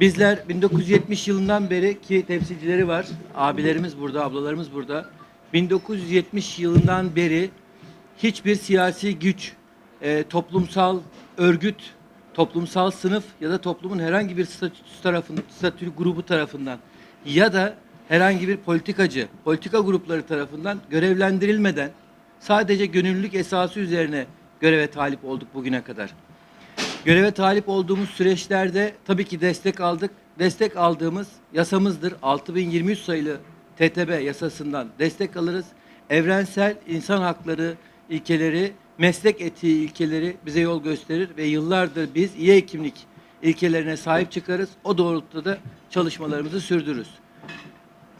Bizler 1970 yılından beri ki temsilcileri var. Abilerimiz burada, ablalarımız burada. 1970 yılından beri hiçbir siyasi güç, e, toplumsal örgüt, toplumsal sınıf ya da toplumun herhangi bir statüsü tarafından, statü grubu tarafından ya da herhangi bir politikacı, politika grupları tarafından görevlendirilmeden sadece gönüllülük esası üzerine göreve talip olduk bugüne kadar. Göreve talip olduğumuz süreçlerde tabii ki destek aldık. Destek aldığımız yasamızdır. 6023 sayılı TTB yasasından destek alırız. Evrensel insan hakları ilkeleri, meslek etiği ilkeleri bize yol gösterir ve yıllardır biz iyi hekimlik ilkelerine sahip çıkarız. O doğrultuda da çalışmalarımızı sürdürürüz.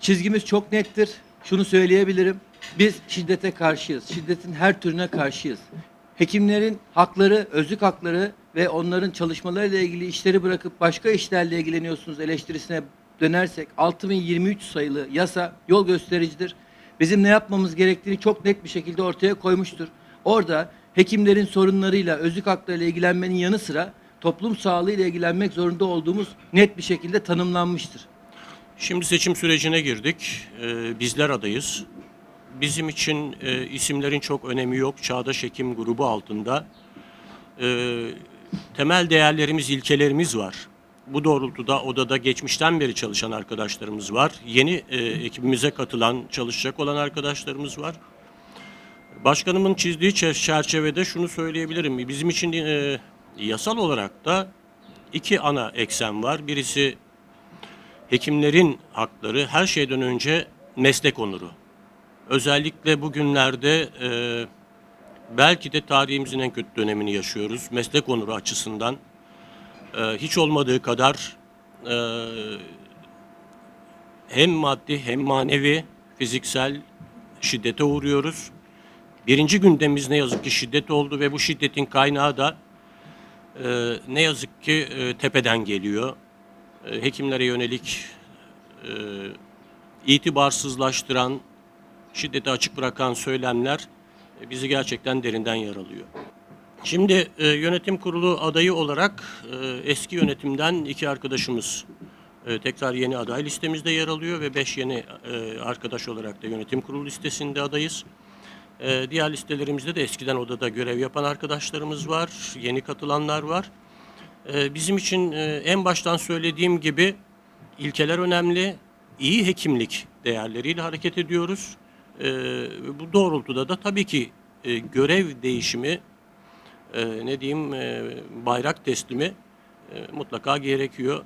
Çizgimiz çok nettir. Şunu söyleyebilirim. Biz şiddete karşıyız. Şiddetin her türüne karşıyız. Hekimlerin hakları, özlük hakları ve onların çalışmalarıyla ilgili işleri bırakıp başka işlerle ilgileniyorsunuz eleştirisine dönersek 6023 sayılı yasa yol göstericidir. Bizim ne yapmamız gerektiğini çok net bir şekilde ortaya koymuştur. Orada hekimlerin sorunlarıyla, özlük haklarıyla ilgilenmenin yanı sıra toplum sağlığıyla ilgilenmek zorunda olduğumuz net bir şekilde tanımlanmıştır. Şimdi seçim sürecine girdik. Ee, bizler adayız. Bizim için e, isimlerin çok önemi yok. Çağdaş Hekim grubu altında e, temel değerlerimiz, ilkelerimiz var. Bu doğrultuda odada geçmişten beri çalışan arkadaşlarımız var. Yeni e, ekibimize katılan, çalışacak olan arkadaşlarımız var. Başkanımın çizdiği çer- çerçevede şunu söyleyebilirim. Bizim için e, yasal olarak da iki ana eksen var. Birisi hekimlerin hakları her şeyden önce meslek onuru. Özellikle bugünlerde e, belki de tarihimizin en kötü dönemini yaşıyoruz. Meslek onuru açısından e, hiç olmadığı kadar e, hem maddi hem manevi fiziksel şiddete uğruyoruz. Birinci gündemimiz ne yazık ki şiddet oldu ve bu şiddetin kaynağı da e, ne yazık ki e, tepeden geliyor. E, hekimlere yönelik e, itibarsızlaştıran, şiddeti açık bırakan söylemler e, bizi gerçekten derinden yaralıyor. Şimdi e, yönetim kurulu adayı olarak e, eski yönetimden iki arkadaşımız tekrar yeni aday listemizde yer alıyor ve beş yeni arkadaş olarak da yönetim kurulu listesinde adayız. Diğer listelerimizde de eskiden odada görev yapan arkadaşlarımız var, yeni katılanlar var. Bizim için en baştan söylediğim gibi ilkeler önemli. İyi hekimlik değerleriyle hareket ediyoruz. Ve Bu doğrultuda da tabii ki e, görev değişimi, e, ne diyeyim, e, bayrak teslimi e, mutlaka gerekiyor.